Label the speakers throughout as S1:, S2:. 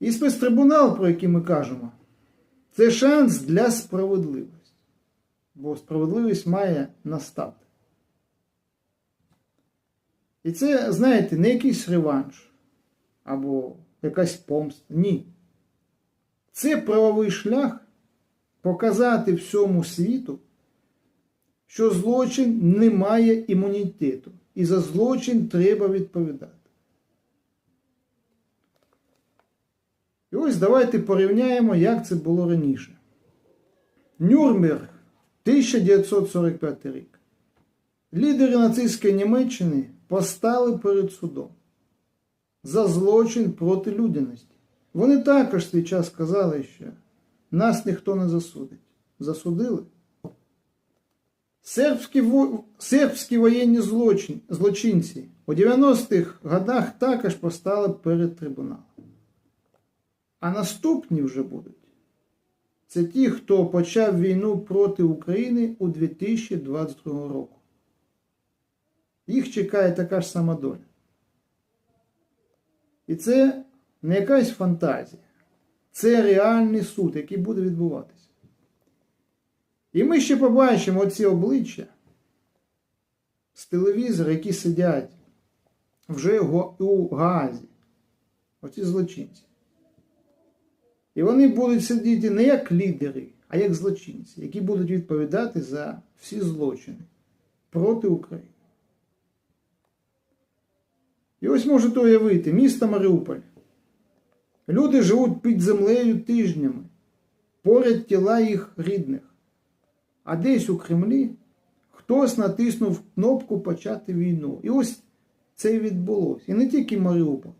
S1: І спецтрибунал, про який ми кажемо, це шанс для справедливості. Бо справедливість має настати. І це, знаєте, не якийсь реванш або якась помста. Ні. Це правовий шлях показати всьому світу, що злочин не має імунітету. І за злочин треба відповідати. І ось давайте порівняємо, як це було раніше. Нюрнберг, 1945 рік. Лідери нацистської Німеччини постали перед судом за злочин проти людяності. Вони також свій час сказали, що нас ніхто не засудить. Засудили. Сербські, во... Сербські воєнні злочин... злочинці у 90-х годах також постали перед трибуналом. А наступні вже будуть. Це ті, хто почав війну проти України у 2022 року. Їх чекає така ж сама доля. І це не якась фантазія. Це реальний суд, який буде відбуватися. І ми ще побачимо оці обличчя з телевізора, які сидять вже у Гаазі. Оці злочинці. І вони будуть сидіти не як лідери, а як злочинці, які будуть відповідати за всі злочини проти України. І ось можете уявити, місто Маріуполь. Люди живуть під землею тижнями, поряд тіла їх рідних. А десь у Кремлі хтось натиснув кнопку почати війну. І ось це відбулося. І не тільки Маріуполь,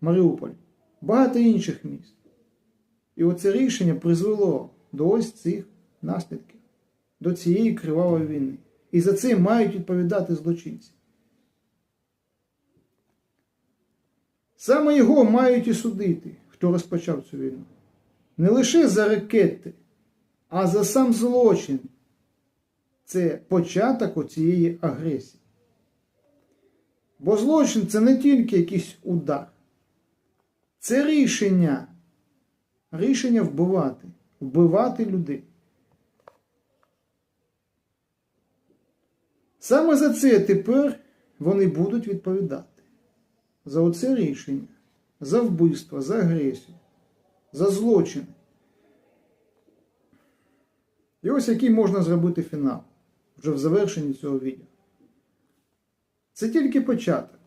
S1: Маріуполь, багато інших міст. І оце рішення призвело до ось цих наслідків, до цієї кривавої війни. І за це мають відповідати злочинці. Саме його мають і судити, хто розпочав цю війну. Не лише за ракети, а за сам злочин. Це початок оцієї агресії. Бо злочин це не тільки якийсь удар, це рішення. Рішення вбивати, вбивати людей. Саме за це тепер вони будуть відповідати. За оце рішення, за вбивство, за агресію, за злочини. І ось який можна зробити фінал вже в завершенні цього відео. Це тільки початок.